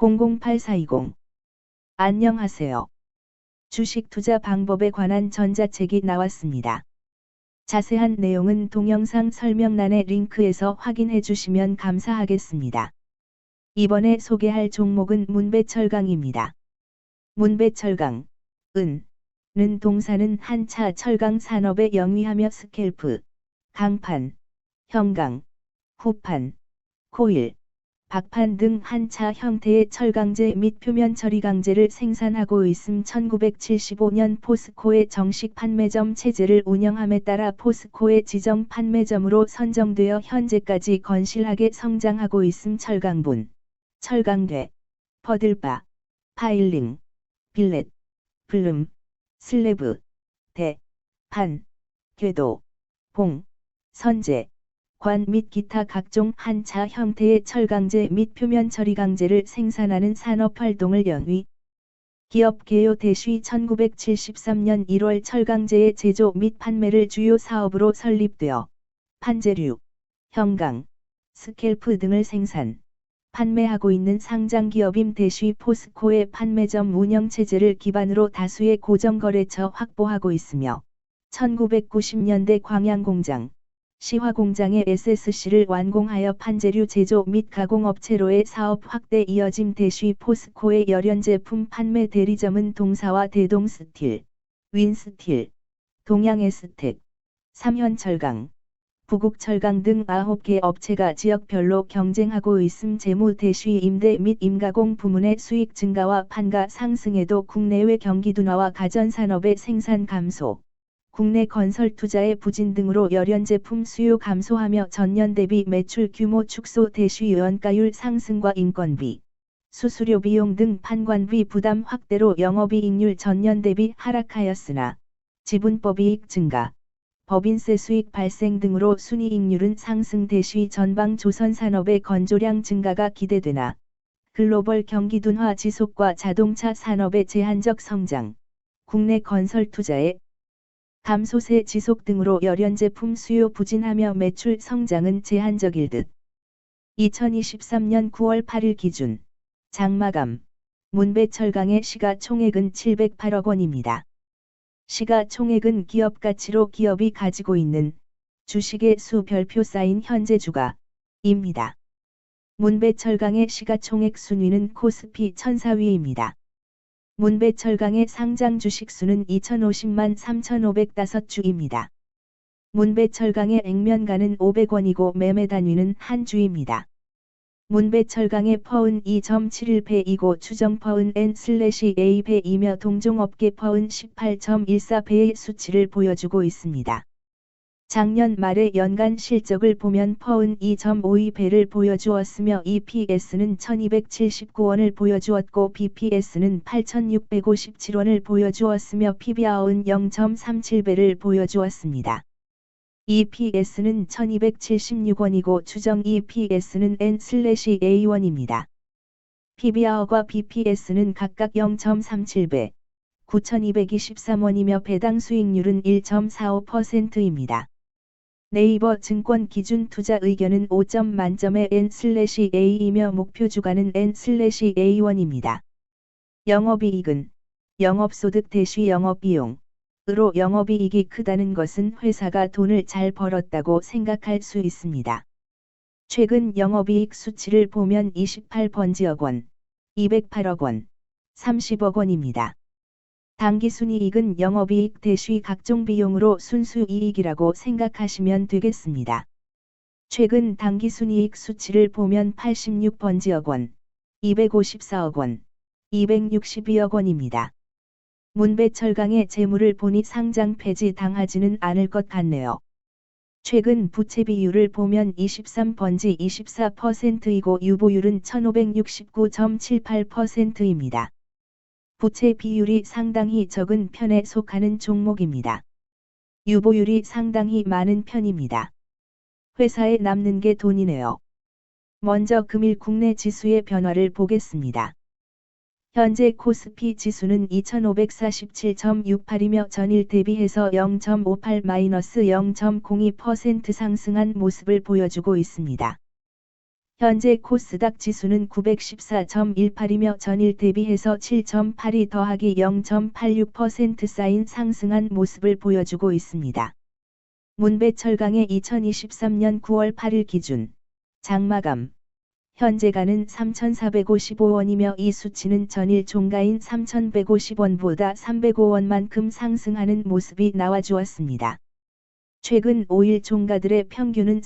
008420 안녕하세요. 주식 투자 방법에 관한 전자책이 나왔습니다. 자세한 내용은 동영상 설명란의 링크에서 확인해 주시면 감사하겠습니다. 이번에 소개할 종목은 문배철강입니다. 문배철강, 은, 는 동사는 한차 철강 산업에 영위하며 스켈프, 강판, 형강, 후판, 코일, 박판 등 한차 형태의 철강제 및 표면 처리강제를 생산하고 있음 1975년 포스코의 정식 판매점 체제를 운영함에 따라 포스코의 지정 판매점으로 선정되어 현재까지 건실하게 성장하고 있음 철강분, 철강대, 퍼들바, 파일링, 빌렛, 블룸, 슬래브, 대, 판, 궤도, 봉, 선제, 관 및 기타 각종 한차 형태의 철강제 및 표면 처리강제를 생산하는 산업활동을 영위. 기업 개요 대쉬 1973년 1월 철강제의 제조 및 판매를 주요 사업으로 설립되어 판재류, 형강, 스켈프 등을 생산, 판매하고 있는 상장기업임 대쉬 포스코의 판매점 운영체제를 기반으로 다수의 고정거래처 확보하고 있으며 1990년대 광양공장, 시화공장의 SSC를 완공하여 판재류 제조 및 가공업체로의 사업 확대 이어짐 대쉬 포스코의 열연제품 판매 대리점은 동사와 대동스틸, 윈스틸, 동양에스텍, 삼현철강, 부국철강 등 9개 업체가 지역별로 경쟁하고 있음 재무 대쉬 임대 및 임가공 부문의 수익 증가와 판가 상승에도 국내외 경기 둔화와 가전산업의 생산 감소, 국내 건설 투자의 부진 등으로 열연 제품 수요 감소하며 전년 대비 매출 규모 축소 대쉬 원가율 상승과 인건비, 수수료 비용 등 판관비 부담 확대로 영업이익률 전년 대비 하락하였으나 지분법 이익 증가, 법인세 수익 발생 등으로 순이익률은 상승 대쉬 전방 조선 산업의 건조량 증가가 기대되나 글로벌 경기 둔화 지속과 자동차 산업의 제한적 성장, 국내 건설 투자의 감소세 지속 등으로 열연 제품 수요 부진하며 매출 성장은 제한적일 듯. 2023년 9월 8일 기준 장마감 문배철강의 시가총액은 708억 원입니다. 시가총액은 기업 가치로 기업이 가지고 있는 주식의 수 별표 쌓인 현재 주가입니다. 문배철강의 시가총액 순위는 코스피 천사위입니다. 문배철강의 상장 주식수는 2050만 3505주입니다. 문배철강의 액면가는 500원이고 매매 단위는 한 주입니다. 문배철강의 퍼은 2.71배이고 추정 퍼은 N/A배이며 동종업계 퍼은 18.14배의 수치를 보여주고 있습니다. 작년 말의 연간 실적을 보면 퍼은 2.52배를 보여주었으며 EPS는 1279원을 보여주었고 BPS는 8657원을 보여주었으며 PBR은 0.37배를 보여주었습니다. EPS는 1276원이고 추정 EPS는 N/A1입니다. PBR과 BPS는 각각 0.37배, 9223원이며 배당 수익률은 1.45%입니다. 네이버 증권 기준 투자 의견은 5점 만점의 N/A이며 목표 주가는 N/A1입니다. 영업이익은 영업소득 대시 영업비용 으로 영업이익이 크다는 것은 회사가 돈을 잘 벌었다고 생각할 수 있습니다. 최근 영업이익 수치를 보면 28번지억 원, 208억 원, 30억 원입니다. 당기순이익은 영업이익 대시 각종 비용으로 순수이익이라고 생각하시면 되겠습니다. 최근 당기순이익 수치를 보면 86번지억 원, 254억 원, 262억 원입니다. 문배철강의 재물을 보니 상장 폐지 당하지는 않을 것 같네요. 최근 부채 비율을 보면 23번지 24%이고 유보율은 1569.78%입니다. 부채 비율이 상당히 적은 편에 속하는 종목입니다. 유보율이 상당히 많은 편입니다. 회사에 남는 게 돈이네요. 먼저 금일 국내 지수의 변화를 보겠습니다. 현재 코스피 지수는 2547.68이며 전일 대비해서 0.58-0.02% 상승한 모습을 보여주고 있습니다. 현재 코스닥 지수는 914.18이며 전일 대비해서 7.82 더하기 0.86% 쌓인 상승한 모습을 보여주고 있습니다. 문배철강의 2023년 9월 8일 기준 장마감 현재가는 3,455원이며 이 수치는 전일 종가인 3,150원보다 305원만큼 상승하는 모습이 나와주었습니다. 최근 5일 종가들의 평균은